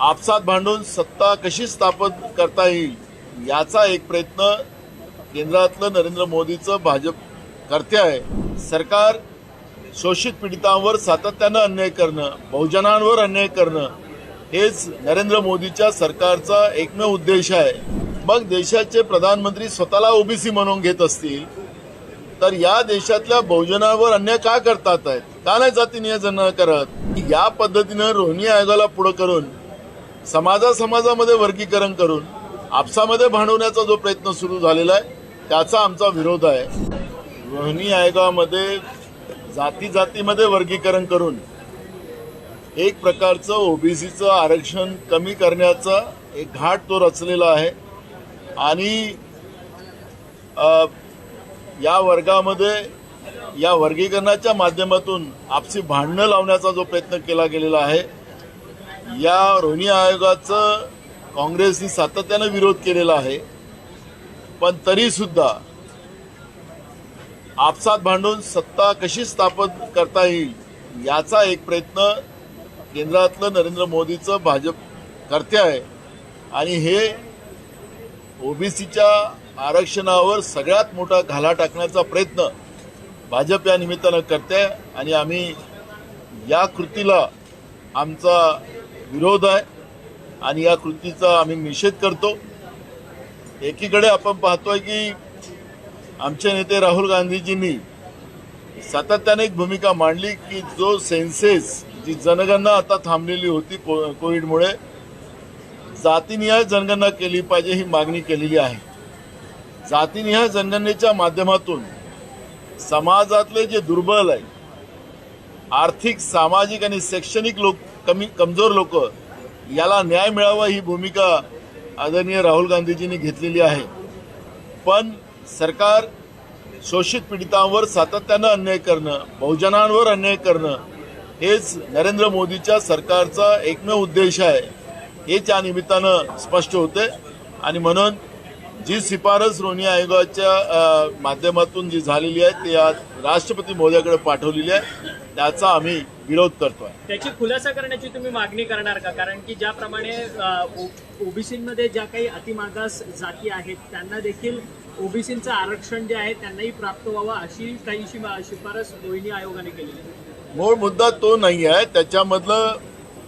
आपसात भांडून सत्ता कशी स्थापन करता येईल याचा एक प्रयत्न केंद्रातलं नरेंद्र मोदीचं भाजप करते आहे. सरकार शोषित पीडितांवर सातत्यानं अन्याय करणं बहुजनांवर अन्याय करणं हेच नरेंद्र मोदीच्या सरकारचा एकमेव उद्देश आहे. मग देशाचे प्रधानमंत्री स्वतःला ओबीसी म्हणून घेत असतील तर या देशातल्या बहुजनावर अन्याय का करतात आहेत? का नाही जाती नियोजन करत? या पद्धतीनं रोहिणी आयोगाला पुढे करून समाजा समाजामध्ये वर्गीकरण करून आपसामध्ये भांडवण्याचा जो प्रयत्न सुरू झालेला आहे त्याचा आमचा विरोध आहे. रोहिणी आयोगामध्ये जाती जातीमध्ये वर्गीकरण करून एक प्रकारचं ओबीसीचं आरक्षण कमी करण्याचा एक घाट तो रचलेला आहे. आणि या वर्गामध्ये या वर्गीकरणाच्या माध्यमातून आपसी भांडणं लावण्याचा जो प्रयत्न केला गेलेला आहे या रोहिणी आयोगाचं काँग्रेसने सातत्यानं विरोध केलेला आहे. पण तरी सुद्धा आपसात भांडून सत्ता कशी स्थापन करता येईल याचा एक प्रयत्न केंद्रातलं नरेंद्र मोदीचं भाजप करते आहे. आणि हे ओबीसीच्या आरक्षणावर सगळ्यात मोठा घाला टाकण्याचा प्रयत्न भाजप या निमित्तानं करते आहे. आणि आम्ही या कृतीला आमचा विरोध आहे आणि या कृतीचा आम्ही निषेध करतो. एकीकडे आपण पाहतोय की आमचे नेते राहुल गांधीजींनी सातत्याने एक भूमिका मांडली की जो सेन्सेस जी जनगणना आता थांबलेली होती को कोविडमुळे जातीनिहाय जनगणना केली पाहिजे ही मागणी केलेली आहे. जातीनिहाय जनगणनेच्या माध्यमातून समाजातले जे दुर्बल आहे आर्थिक सामाजिक आणि शैक्षणिक लोक कमी कमजोर लोक याला न्याय मिळावा ही भूमिका आदरणीय राहुल गांधीजींनी घेतलेली आहे. पण सरकार शोषित पीडितांवर सातत्यानं अन्याय करणं बहुजनांवर अन्याय करणं हेच नरेंद्र मोदीच्या सरकारचा एकमेव उद्देश आहे हे त्या निमित्तानं स्पष्ट होते आणि म्हणून जी शिफारस रोहिणी आयोगाच्या माध्यमातून जी झालेली आहे ती आज राष्ट्रपती महोदयाकडे पाठवलेली आहे. त्याचा आम्ही विरोध करतोय. त्याची खुलासा करण्याची तुम्ही मागणी करणार का? कारण की ज्याप्रमाणे ओबीसीमध्ये ज्या काही अतिमागास जाती आहेत त्यांना देखील ओबीसीचं आरक्षण जे आहे त्यांनाही प्राप्त व्हावं अशी काहीशी शिफारस रोहिणी आयोगाने केलेली आहे. मूळ मुद्दा तो नाही आहे. त्याच्यामधलं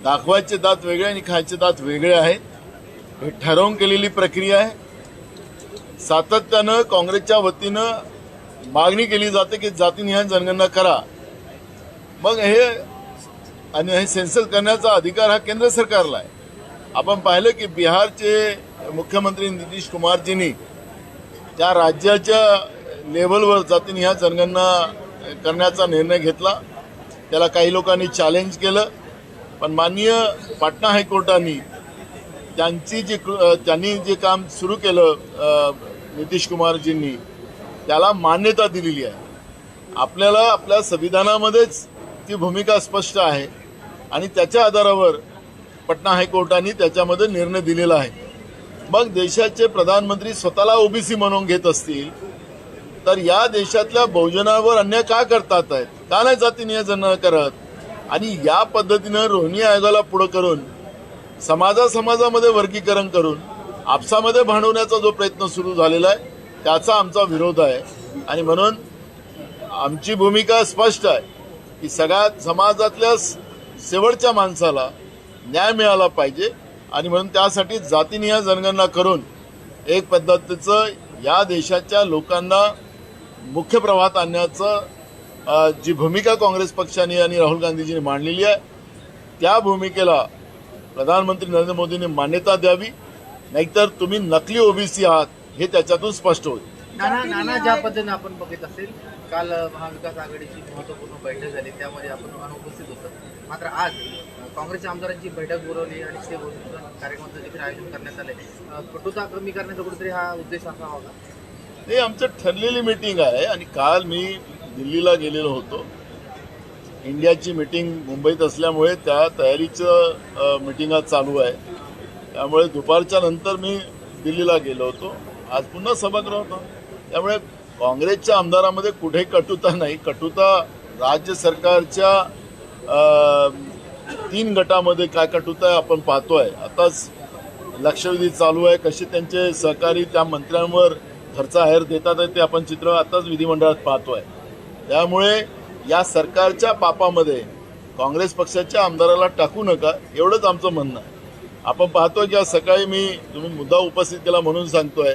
दाखवायचे दात वेगळे आणि खायचे दात वेगळे आहेत. हे ठरवून केलेली प्रक्रिया आहे. सातत्यानं काँग्रेसच्या वतीनं मागणी केली जाते की जातीनिहाय जनगणना करा. मग हे आणि हे सेन्सस करण्याचा अधिकार हा केंद्र सरकारला आहे. आपण पाहिलं की बिहारचे मुख्यमंत्री नितीश कुमारजींनी त्या राज्याच्या लेवलवर जातीने ह्या जनगणना करण्याचा निर्णय घेतला त्याला काही लोकांनी चॅलेंज केलं. पण माननीय पाटणा हायकोर्टाने त्यांची जी कृ- त्यांनी जे काम सुरू केलं नितीश कुमारजींनी त्याला मान्यता दिलेली आहे. आपल्याला आपल्या संविधानामध्येच ती भूमिका स्पष्ट आहे. आणि त्याच्या आधारावर पटना हायकोर्टाने त्याच्यामध्ये निर्णय दिलेला आहे. मग देशाचे प्रधानमंत्री स्वतःला ओबीसी म्हणून घेत असतील तर या देशातल्या बहुजनावर अन्याय का करतात आहेत? का नाही जाती नियोजन करत? आणि या पद्धतीनं रोहिणी आयोगाला पुढे करून समाजा समाजामध्ये वर्गीकरण करून आपसामध्ये भांडवण्याचा जो प्रयत्न सुरू झालेला आहे त्याचा आमचा विरोध आहे. आणि म्हणून आमची भूमिका स्पष्ट आहे की सगळ्या समाजातल्या शेवटच्या माणसाला न्याय मिळाला पाहिजे आणि म्हणून त्यासाठी जातीनिहाय जनगणना करून एक पद्धतीचं या देशाच्या लोकांना मुख्य प्रवाहात आणण्याचं जी भूमिका काँग्रेस पक्षाने आणि राहुल गांधीजींनी मांडलेली आहे त्या भूमिकेला प्रधानमंत्री नरेंद्र मोदींनी मान्यता द्यावी. नाहीतर तुम्ही नकली ओबीसी आहात हे त्याच्यातून स्पष्ट होईल. नाना नाना ज्या पद्धतीने आपण बघित असेल काल महाविकास आघाडीची महत्त्वपूर्ण बैठक झाली त्यामध्ये आपण अनुपस्थित होतो. मात्र आज काँग्रेसच्या आमदारांची बैठक बोलवली आणि ते कार्यक्रमाचं देखील आयोजन करण्यात आले कटुता कमी करण्याचा कुठेतरी हा उद्देश असावा का? नाही आमचं ठरलेली मीटिंग आहे आणि काल मी दिल्लीला गेलेलो होतो. इंडियाची मीटिंग मुंबईत असल्यामुळे त्या तयारीचं मीटिंग आज चालू आहे. त्यामुळे दुपारच्या नंतर मी दिल्लीला गेलो होतो. आज पुन्हा सभागृह होता. त्यामुळे काँग्रेसच्या आमदारामध्ये कुठेही कटुता नाही. कटुता राज्य सरकारच्या तीन गटामध्ये काय कटुत आहे आपण पाहतोय. आताच लक्षवेधी चालू आहे. कसे त्यांचे सहकारी त्या मंत्र्यांवर खर्च आहेर देतात आहे ते आपण चित्र आताच विधिमंडळात पाहतोय. त्यामुळे या सरकारच्या पापामध्ये काँग्रेस पक्षाच्या आमदाराला टाकू नका एवढंच आमचं म्हणणं आहे. आपण पाहतोय की आज सकाळी मी तुम्ही मुद्दा उपस्थित केला म्हणून सांगतोय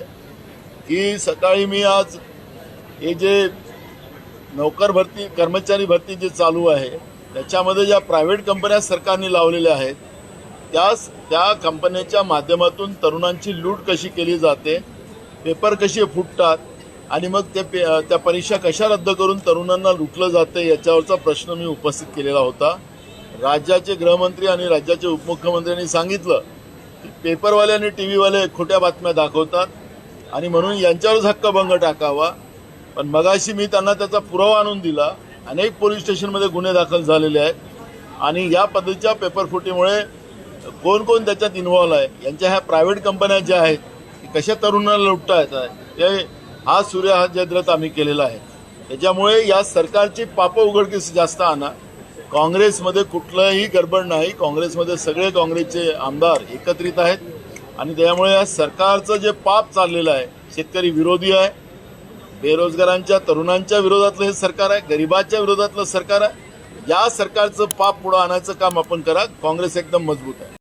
की सकाळी मी आज हे जे नोकर भरती कर्मचारी भरती जे चालू आहे त्याच्यामध्ये ज्या प्रायव्हेट कंपन्या सरकारने लावलेल्या आहेत त्यास त्या कंपन्यांच्या माध्यमातून तरुणांची लूट कशी केली जाते पेपर कसे फुटतात आणि मग ते पे त्या परीक्षा कशा रद्द करून तरुणांना लुटलं जाते याच्यावरचा प्रश्न मी उपस्थित केलेला होता. राज्याचे गृहमंत्री आणि राज्याचे उपमुख्यमंत्र्यांनी सांगितलं की पेपरवाले आणि टी व्हीवाले खोट्या बातम्या दाखवतात आणि म्हणून यांच्यावरच हक्कभंग टाकावा. पण मगाशी मी त्यांना त्याचा पुरावा आणून दिला. अनेक पोलीस स्टेशनमध्ये गुन्हे दाखल झालेले आहेत. आणि या पद्धतीच्या पेपरफुटीमुळे कोण कोण त्याच्यात इन्व्हॉल्व आहे यांच्या ह्या प्रायव्हेट कंपन्या ज्या आहेत कशा तरुणाला लुटता येत आहे ते हा सूर्य हा जयद्रथ आम्ही केलेला आहे. त्याच्यामुळे या सरकारची पापं उघडकीस जास्त आणा. काँग्रेसमध्ये कुठलंही गडबड नाही. काँग्रेसमध्ये सगळे काँग्रेसचे आमदार एकत्रित आहेत. आणि त्यामुळे या सरकारचं जे पाप चाललेलं आहे शेतकरी विरोधी आहे बेरोजगारांच्या तरुणांच्या विरोधातलं हे सरकार आहे गरिबाच्या विरोधातलं सरकार आहे. या सरकारचं पाप पुढं आणायचं काम आपण करा काँग्रेस एकदम मजबूत आहे.